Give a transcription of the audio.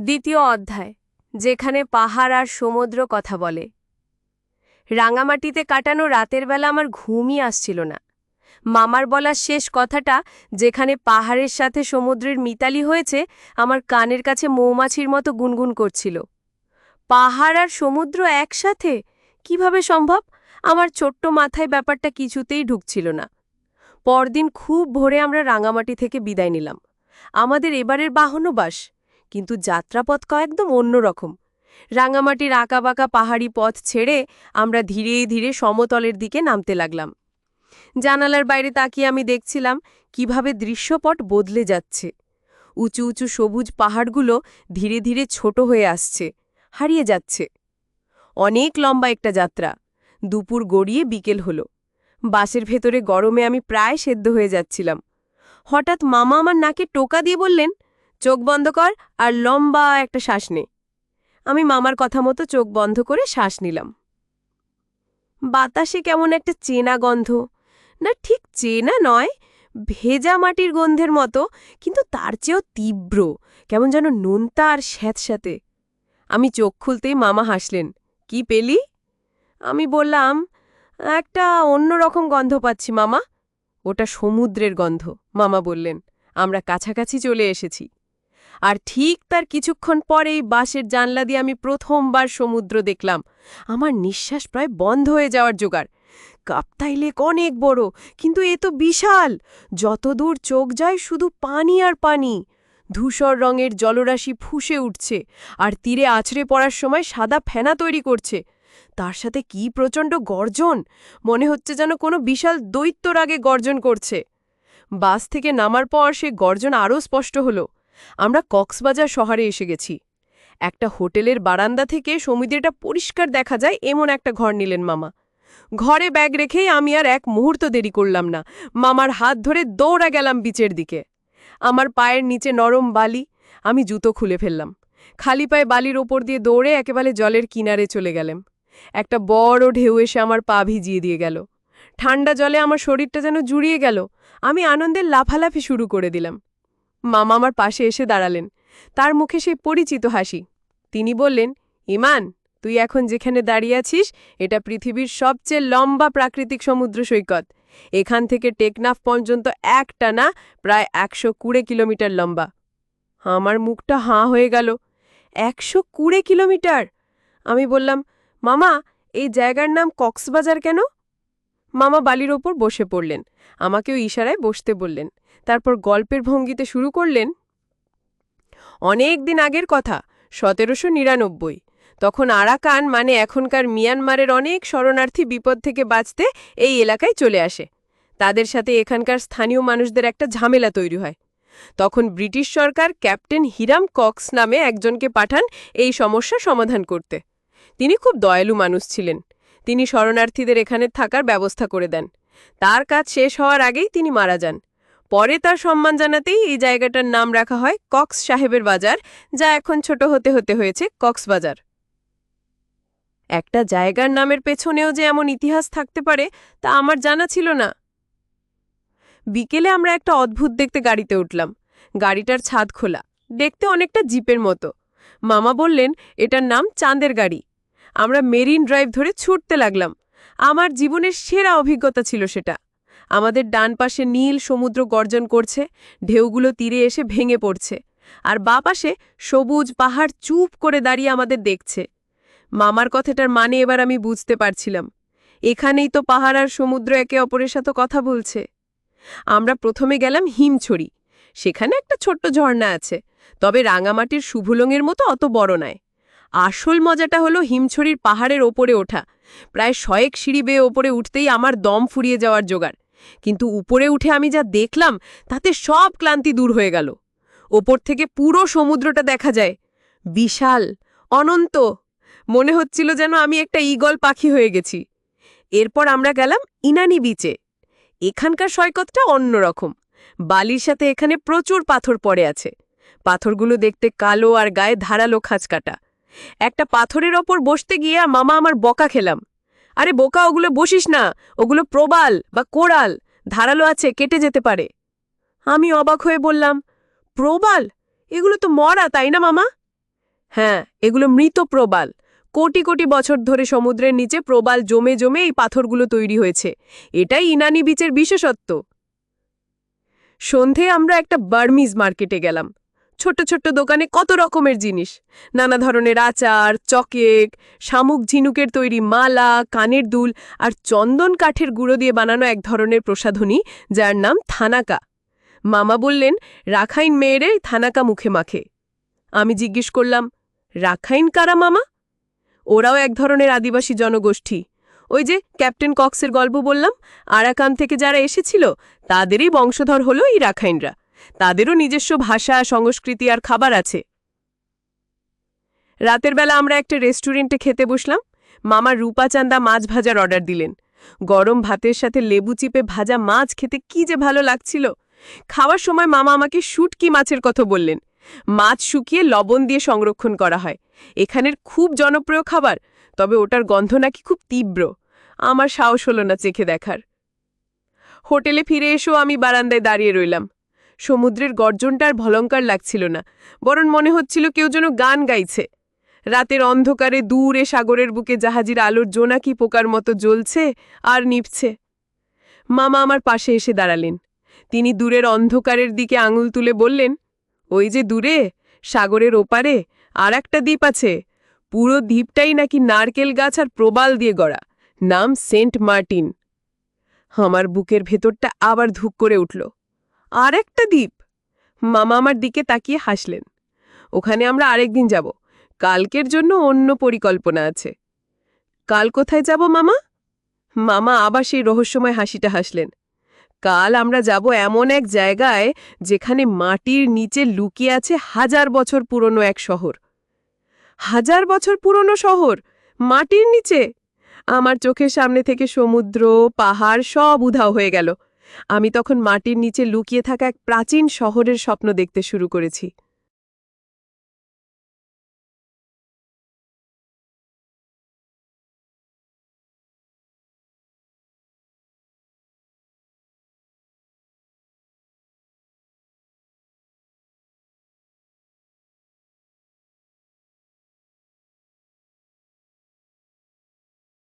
দ্বিতীয় অধ্যায়, যেখানে পাহাড় আর সমুদ্র কথা বলে। রাঙামাটিতে কাটানো রাতের বেলা আমার ঘুমই আসছিল না। মামার বলা শেষ কথাটা, যেখানে পাহাড়ের সাথে সমুদ্রের মিতালি হয়েছে, আমার কানের কাছে মৌমাছির মতো গুনগুন করছিল। পাহাড় আর সমুদ্র একসাথে? কীভাবে সম্ভব? আমার ছোট্ট মাথায় ব্যাপারটা কিছুতেই ঢুকছিল না। পরদিন খুব ভোরে আমরা রাঙামাটি থেকে বিদায় নিলাম। আমাদের এবারের বাহনও বাস। কিন্তু যাত্রাপথ কয়েকদম অন্যরকম রাঙামাটির আঁকাবাঁকা পাহাড়ি পথ ছেড়ে আমরা ধীরে ধীরে সমতলের দিকে নামতে লাগলাম। জানালার বাইরে তাকিয়ে আমি দেখছিলাম কীভাবে দৃশ্যপট বদলে যাচ্ছে। উঁচু উঁচু সবুজ পাহাড়গুলো ধীরে ধীরে ছোট হয়ে আসছে, হারিয়ে যাচ্ছে। অনেক লম্বা একটা যাত্রা, দুপুর গড়িয়ে বিকেল হলো। বাসের ভেতরে গরমে আমি প্রায় সেদ্ধ হয়ে যাচ্ছিলাম। হঠাৎ মামা আমার নাকে টোকা দিয়ে বললেন চোখ বন্ধ কর আর লম্বা একটা শ্বাস নে। আমি মামার কথা মতো চোখ বন্ধ করে শ্বাস নিলাম। বাতাসে কেমন একটা চেনা গন্ধ। না ঠিক চেনা নয়, ভেজা মাটির গন্ধের মতো, কিন্তু তার চেয়েও তীব্র, কেমন যেন নোনতা আর স্যাঁতস্যাঁতে। আমি চোখ খুলতেই মামা হাসলেন, কি পেলি? আমি বললাম, একটা অন্যরকম গন্ধ পাচ্ছি মামা। ওটা সমুদ্রের গন্ধ, মামা বললেন। আমরা কাছাকাছি চলে এসেছি। আর ঠিক তার কিছুক্ষণ পরেই বাসের জানলা দিয়ে আমি প্রথমবার সমুদ্র দেখলাম। আমার নিঃশ্বাস প্রায় বন্ধ হয়ে যাওয়ার জোগাড়। কাপ্তাই লেক অনেক বড়, কিন্তু এ তো বিশাল। যতদূর চোখ যায় শুধু পানি আর পানি। ধূসর রঙের জলরাশি ফুসে উঠছে, আর তীরে আছড়ে পড়ার সময় সাদা ফেনা তৈরি করছে। তার সাথে কি প্রচণ্ড গর্জন! মনে হচ্ছে যেন কোনো বিশাল দৈত্যর আগে গর্জন করছে। বাস থেকে নামার পর সে গর্জন আরও স্পষ্ট হলো। আমরা কক্সবাজার শহরে এসে গেছি। একটা হোটেলের বারান্দা থেকে সমুদ্রটা পরিষ্কার দেখা যায় এমন একটা ঘর নিলেন মামা। ঘরে ব্যাগ রেখেই আমি আর এক মুহূর্ত দেরি করলাম না। মামার হাত ধরে দৌড়া গেলাম বিচের দিকে। আমার পায়ের নিচে নরম বালি, আমি জুতো খুলে ফেললাম। খালি পায়ে বালির ওপর দিয়ে দৌড়ে একেবারে জলের কিনারে চলে গেলাম। একটা বড় ঢেউ এসে আমার পা ভিজিয়ে দিয়ে গেল। ঠান্ডা জলে আমার শরীরটা যেন জুড়িয়ে গেল। আমি আনন্দের লাফালাফি শুরু করে দিলাম। মামা আমার পাশে এসে দাঁড়ালেন। তার মুখে সেই পরিচিত হাসি। তিনি বললেন, ইমান, তুই এখন যেখানে দাঁড়িয়ে আছিস, এটা পৃথিবীর সবচেয়ে লম্বা প্রাকৃতিক সমুদ্র সৈকত। এখান থেকে টেকনাফ পর্যন্ত একটা না প্রায় একশো কুড়ে কিলোমিটার লম্বা। আমার মুখটা হাঁ হয়ে গেল। একশো কুড়ে কিলোমিটার? আমি বললাম, মামা, এই জায়গার নাম কক্সবাজার কেন? মামা বালির ওপর বসে পড়লেন। আমাকেও ইশারায় বসতে বললেন। তারপর গল্পের ভঙ্গিতে শুরু করলেন, অনেক দিন আগের কথা, সতেরোশো নিরানব্বই। তখন আরাকান মানে এখনকার মিয়ানমারের অনেক শরণার্থী বিপদ থেকে বাঁচতে এই এলাকায় চলে আসে। তাদের সাথে এখানকার স্থানীয় মানুষদের একটা ঝামেলা তৈরি হয়। তখন ব্রিটিশ সরকার ক্যাপ্টেন হিরাম কক্স নামে একজনকে পাঠান এই সমস্যা সমাধান করতে। তিনি খুব দয়ালু মানুষ ছিলেন। তিনি শরণার্থীদের এখানে থাকার ব্যবস্থা করে দেন। তার কাজ শেষ হওয়ার আগেই তিনি মারা যান। পরে তার সম্মান জানাতেই এই জায়গাটার নাম রাখা হয় কক্স সাহেবের বাজার, যা এখন ছোট হতে হতে হয়েছে কক্সবাজার একটা জায়গার নামের পেছনেও যে এমন ইতিহাস থাকতে পারে, তা আমার জানা ছিল না। বিকেলে আমরা একটা অদ্ভুত দেখতে গাড়িতে উঠলাম। গাড়িটার ছাদ খোলা, দেখতে অনেকটা জিপের মতো। মামা বললেন, এটার নাম চাঁদের গাড়ি। আমরা মেরিন ড্রাইভ ধরে ছুটতে লাগলাম। আমার জীবনের সেরা অভিজ্ঞতা ছিল সেটা। আমাদের ডান পাশে নীল সমুদ্র গর্জন করছে, ঢেউগুলো তীরে এসে ভেঙে পড়ছে, আর বা পাশে সবুজ পাহাড় চুপ করে দাঁড়িয়ে আমাদের দেখছে। মামার কথাটার মানে এবার আমি বুঝতে পারছিলাম। এখানেই তো পাহাড় আর সমুদ্র একে অপরের সাথে কথা বলছে। আমরা প্রথমে গেলাম হিমছড়ি। সেখানে একটা ছোট্ট ঝর্ণা আছে, তবে রাঙামাটির শুভলঙের মতো অত বড় নয়। আসল মজাটা হলো হিমছড়ির পাহাড়ের ওপরে ওঠা। প্রায় শয়েক সিঁড়ি বেয়ে ওপরে উঠতেই আমার দম ফুরিয়ে যাওয়ার জোগাড়। কিন্তু উপরে উঠে আমি যা দেখলাম, তাতে সব ক্লান্তি দূর হয়ে গেল। ওপর থেকে পুরো সমুদ্রটা দেখা যায়। বিশাল, অনন্ত। মনে হচ্ছিল যেন আমি একটা ঈগল পাখি হয়ে গেছি। এরপর আমরা গেলাম ইনানি বিচে। এখানকার সৈকতটা অন্যরকম বালির সাথে এখানে প্রচুর পাথর পড়ে আছে। পাথরগুলো দেখতে কালো আর গায়ে ধারালো খাঁচকাটা। একটা পাথরের ওপর বসতে গিয়ে মামা আমার বকা খেলাম। আরে বোকা, ওগুলো বসিস না, ওগুলো প্রবাল বা কোড়াল ধারালো আছে, কেটে যেতে পারে। আমি অবাক হয়ে বললাম, প্রবাল? এগুলো তো মরা, তাই না মামা? হ্যাঁ এগুলো মৃত প্রবাল। কোটি কোটি বছর ধরে সমুদ্রের নিচে প্রবাল জমে জমে এই পাথরগুলো তৈরি হয়েছে। এটাই ইনানি বিচের বিশেষত্ব। সন্ধে আমরা একটা বার্মিজ মার্কেটে গেলাম। ছোট্ট ছোট্ট দোকানে কত রকমের জিনিস। নানা ধরনের আচার, চকেক, শামুক ঝিনুকের তৈরি মালা, কানের দুল আর চন্দন কাঠের গুঁড়ো দিয়ে বানানো এক ধরনের প্রসাধনী, যার নাম থানাকা। মামা বললেন, রাখাইন মেয়েরে থানাকা মুখে মাখে। আমি জিজ্ঞেস করলাম, রাখাইন কারা মামা? ওরাও এক ধরনের আদিবাসী জনগোষ্ঠী। ওই যে ক্যাপ্টেন কক্সের গল্প বললাম, আরাকান থেকে যারা এসেছিল, তাদেরই বংশধর হলো এই রাখাইনরা। তাদেরও নিজস্ব ভাষা, সংস্কৃতি আর খাবার আছে। রাতের বেলা আমরা একটা রেস্টুরেন্টে খেতে বসলাম। মামা রূপাচান্দা মাছ ভাজার অর্ডার দিলেন। গরম ভাতের সাথে লেবু চিপে ভাজা মাছ খেতে কি যে ভালো লাগছিল। খাওয়ার সময় মামা আমাকে শুটকি মাছের কথা বললেন। মাছ শুকিয়ে লবণ দিয়ে সংরক্ষণ করা হয়। এখানের খুব জনপ্রিয় খাবার, তবে ওটার গন্ধ নাকি খুব তীব্র। আমার সাহস হলো না চেখে দেখার। হোটেলে ফিরে এসেও আমি বারান্দায় দাঁড়িয়ে রইলাম। সমুদ্রের গর্জনটা আর ভলঙ্কার লাগছিল না, বরং মনে হচ্ছিল কেউ যেন গান গাইছে। রাতের অন্ধকারে দূরে সাগরের বুকে জাহাজির আলোর জোনাকি পোকার মতো জ্বলছে আর নিভছে। মামা আমার পাশে এসে দাঁড়ালেন। তিনি দূরের অন্ধকারের দিকে আঙুল তুলে বললেন, ওই যে দূরে, সাগরের ওপারে আর একটা দ্বীপ আছে। পুরো দ্বীপটাই নাকি নারকেল গাছ আর প্রবাল দিয়ে গড়া, নাম সেন্ট মার্টিন। আমার বুকের ভেতরটা আবার ধুক করে উঠল। আর একটা দ্বীপ। মামা আমার দিকে তাকিয়ে হাসলেন। ওখানে আমরা আরেকদিন যাব। কালকের জন্য অন্য পরিকল্পনা আছে। কাল কোথায় যাব, মামা? মামা আবার সেই রহস্যময় হাসিটা হাসলেন। কাল আমরা যাব এমন এক জায়গায় যেখানে মাটির নিচে লুকিয়ে আছে হাজার বছর পুরনো এক শহর। হাজার বছর পুরনো শহর? মাটির নিচে? আমার চোখের সামনে থেকে সমুদ্র, পাহাড় সব উধাও হয়ে গেল। আমি তখন মাটির নিচে লুকিয়ে থাকা এক প্রাচীন শহরের স্বপ্ন দেখতে শুরু করেছি।